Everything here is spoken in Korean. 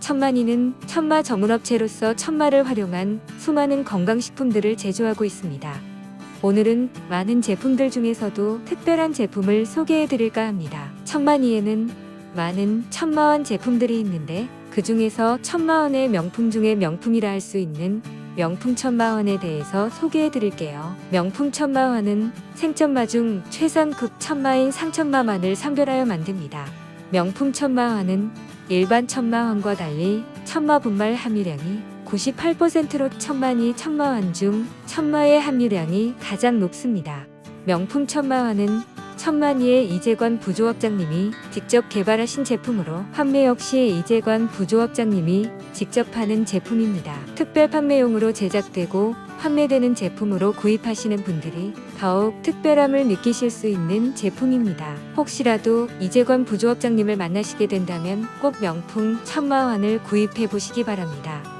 천만이는 천마 전문업체로서 천마를 활용한 수많은 건강식품들을 제조하고 있습니다. 오늘은 많은 제품들 중에서도 특별한 제품을 소개해 드릴까 합니다. 천만이에는 많은 천마원 제품들이 있는데 그 중에서 천마원의 명품 중에 명품이라 할 수 있는 명품 천마원에 대해서 소개해 드릴게요. 명품 천마원은 생천마 중 최상급 천마인 상천마만을 선별하여 만듭니다. 명품 천마원은 일반 천마원과 달리 천마 분말 함유량이 98%로 천만이 천마원 중 천마의 함유량이 가장 높습니다. 명품 천마원은 천만이의 이재관 부조업장님이 직접 개발하신 제품으로 판매 역시 이재관 부조업장님이 직접 하는 제품입니다. 특별 판매용으로 제작되고 판매되는 제품으로 구입하시는 분들이 더욱 특별함을 느끼실 수 있는 제품입니다. 혹시라도 이재관 부조업장님을 만나시게 된다면 꼭 명품 천마원을 구입해 보시기 바랍니다.